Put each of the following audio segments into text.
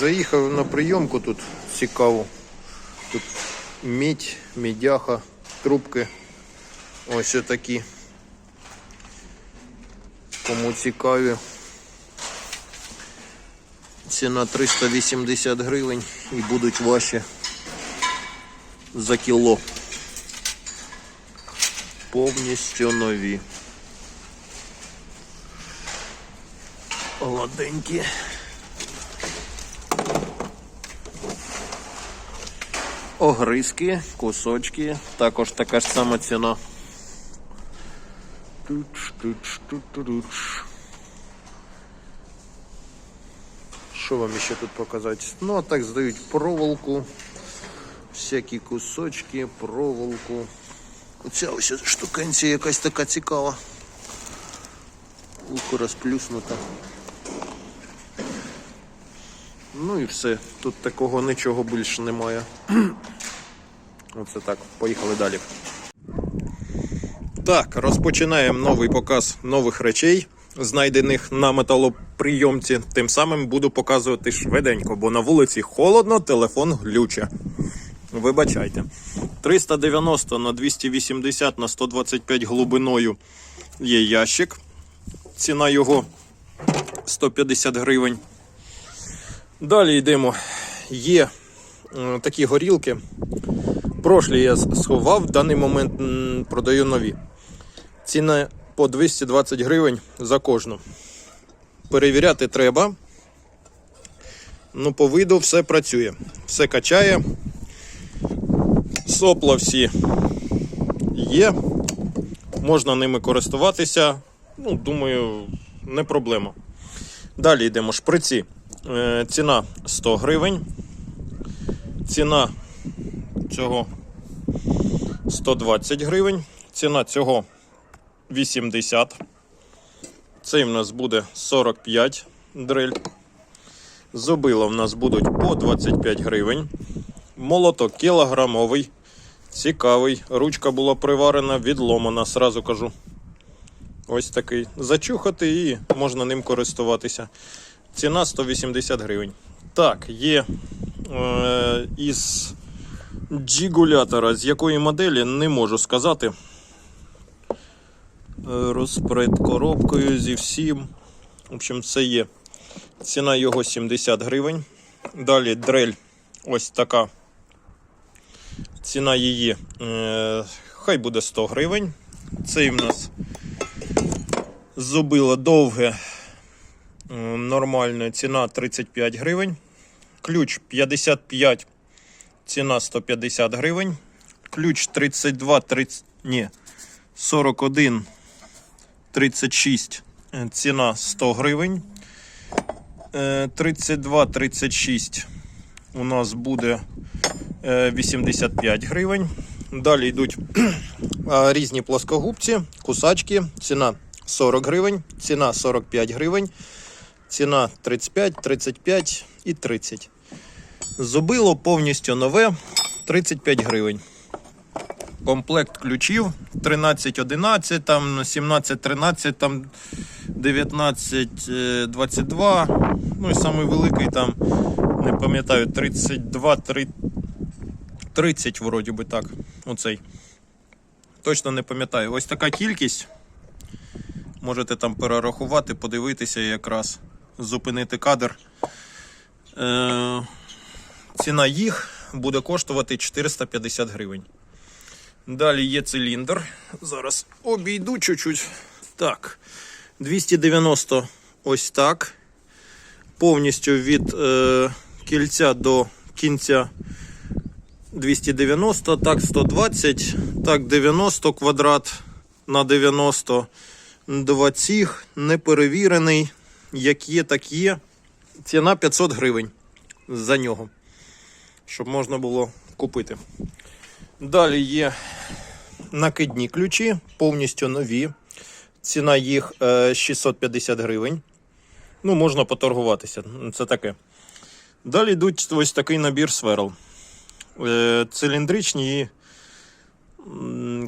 Заїхав на прийомку тут цікаво. Тут мідь, мідяха, трубки. Ось такі. Кому цікаві. Ціна 380 гривень і будуть ваші за кіло. Повністю нові. Гладенькі. Огризки, кусочки, також така ж сама ціна. Туч, туч, туч. Що вам ще тут показати? Ну, а так здають проволоку, всякі кусочки, проволоку. Оця ось штукенція якась така цікава. Луку розплюснута. Ну і все. Тут такого нічого більше немає. Оце так, поїхали далі. Так, розпочинаємо новий показ нових речей, знайдених на металоприйомці. Тим самим буду показувати швиденько, бо на вулиці холодно, телефон глюче. Вибачайте. 390 на 280 на 125 глибиною є ящик. Ціна його 150 гривень. Далі йдемо. Є е, такі горілки. Прошлі я сховав, в даний момент продаю нові. Ціна по 220 гривень за кожну. Перевіряти треба. Ну, по виду все працює. Все качає. Сопла всі є. Можна ними користуватися. Ну, думаю, не проблема. Далі йдемо шприці. Е, ціна 100 гривень. Ціна цього 120 гривень. Ціна цього 80. Цей в нас буде 45 дрель. Зубила в нас будуть по 25 гривень. Молоток кілограмовий. Цікавий. Ручка була приварена, відломана, сразу кажу. Ось такий. Зачухати і можна ним користуватися. Ціна 180 гривень. Так, є е, із джигулятора, з якої моделі не можу сказати. Е, Розпред коробкою зі всім. В общем, це є. Ціна його 70 гривень. Далі дрель ось така. Ціна її е, хай буде 100 гривень. Цей в нас зубило довге, е, нормальне, ціна 35 гривень. Ключ 55, ціна 150 гривень. Ключ 32, 30, ні, 41, 36, е, ціна 100 гривень. Е, 32, 36 у нас буде е, 85 гривень. Далі йдуть різні плоскогубці, кусачки, ціна 40 гривень, ціна 45 гривень, ціна 35, 35 і 30. Зубило повністю нове 35 гривень. Комплект ключів 13, 11, там 17, 13, там 19, е, 22. Ну і самий великий там, не пам'ятаю, 32, 3, 30, вроді би так. Оцей. Точно не пам'ятаю. Ось така кількість. Можете там перерахувати, подивитися якраз, зупинити кадр. Е, ціна їх буде коштувати 450 гривень. Далі є циліндр. Зараз обійду чуть-чуть. Так. 290 ось так. Повністю від е, кільця до кінця 290, так 120, так 90 квадрат на 90. Два цих, неперевірений. Як є, так є. Ціна 500 гривень за нього. Щоб можна було купити. Далі є накидні ключі, повністю нові. Ціна їх е, 650 гривень. Ну, можна поторгуватися. Це таке. Далі йдуть ось такий набір сверл. Е, Циліндричні і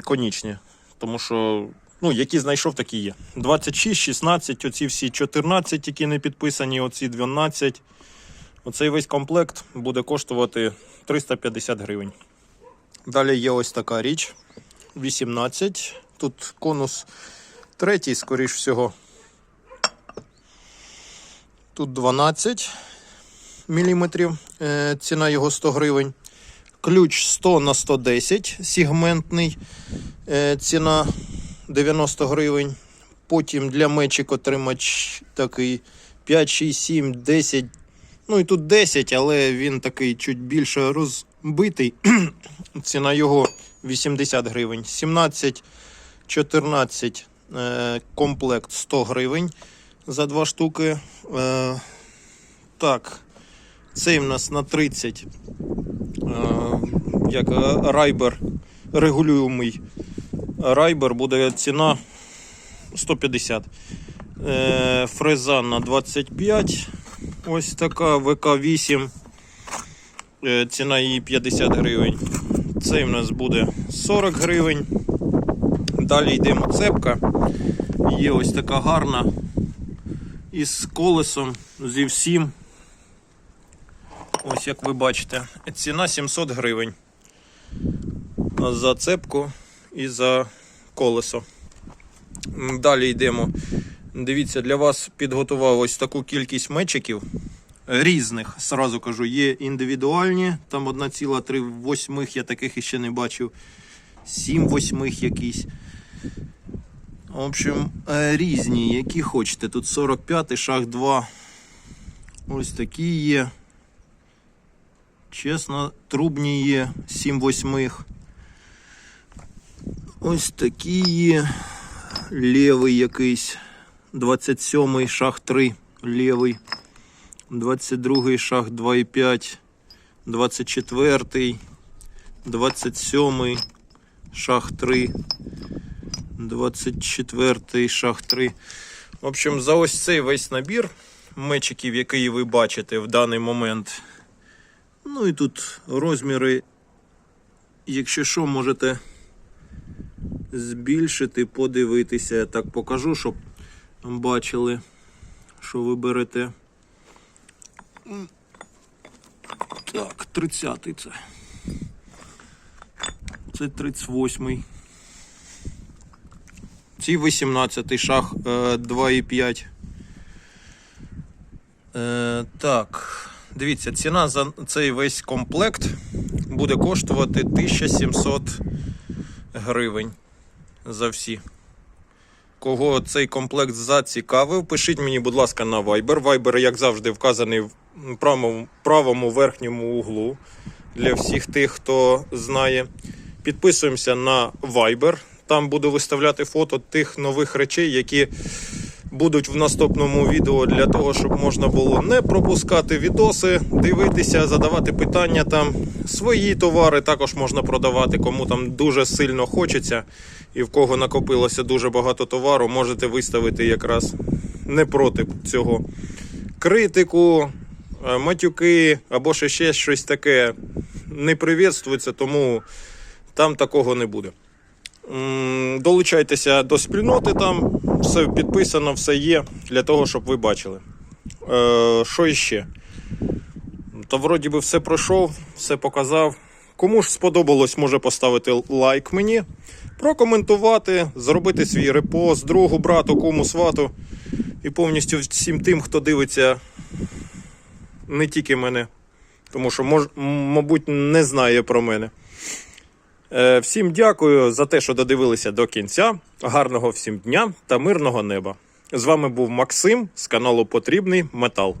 конічні. Тому що, ну, які знайшов, такі є. 26, 16, оці всі 14, які не підписані, оці 12. Оцей весь комплект буде коштувати 350 гривень. Далі є ось така річ. 18. Тут конус третій, скоріш всього. Тут 12 мм, ціна його 100 гривень. Ключ 100 на 110 сегментний, е, ціна 90 гривень. Потім для мечик отримач такий 5, 6, 7, 10. Ну і тут 10, але він такий чуть більше розбитий. Ціна його 80 гривень. 17, 14 е, комплект 100 гривень за два штуки. Е, так, цей в нас на 30. Е, як райбер регулюємий. Райбер буде ціна 150. Е, фреза на 25. Ось така ВК8. Е, ціна її 50 гривень. Цей в нас буде 40 гривень. Далі йдемо цепка. Є ось така гарна. Із колесом, зі всім. Ось як ви бачите. Ціна 700 гривень. За цепку і за колесо. Далі йдемо. Дивіться, для вас підготував ось таку кількість мечиків різних. Сразу кажу, є індивідуальні, там 1,3 восьмих, я таких іще не бачив. 7 восьмих якісь. В общем, е, різні, які хочете. Тут 45 шаг 2. Ось такі є. Чесно, трубні є 7 восьмих. Ось такі. Лівий якийсь. 27 шаг 3 лівий. 22 шаг 2,5. 24. 27 шаг 3. 24 шаг 3. В общем, за ось цей весь набір мечиків, який ви бачите в даний момент. Ну і тут розміри, якщо що, можете збільшити, подивитися. Я так покажу, щоб бачили, що ви берете. Так, 30-й це. Це 38-й. Ці 18 шаг е, 2,5. Е, так, дивіться, ціна за цей весь комплект буде коштувати 1700 гривень за всі. Кого цей комплект зацікавив, пишіть мені, будь ласка, на Viber. Viber, як завжди, вказаний в правому, правому верхньому углу для всіх тих, хто знає. Підписуємося на Viber. Там буду виставляти фото тих нових речей, які будуть в наступному відео для того, щоб можна було не пропускати відоси, дивитися, задавати питання там. Свої товари також можна продавати, кому там дуже сильно хочеться і в кого накопилося дуже багато товару, можете виставити якраз не проти цього. Критику, е, матюки або ще, ще щось таке не привітствується, тому там такого не буде. Долучайтеся до спільноти, там все підписано, все є для того, щоб ви бачили. Е, що іще? Та вроді би все пройшов, все показав. Кому ж сподобалось, може поставити лайк мені, прокоментувати, зробити свій репост, другу, брату, кому свату. І повністю всім тим, хто дивиться не тільки мене, тому що, мож, мабуть, не знає про мене. Е, Всім дякую за те, що додивилися до кінця. Гарного всім дня та мирного неба. З вами був Максим з каналу Потрібний Метал.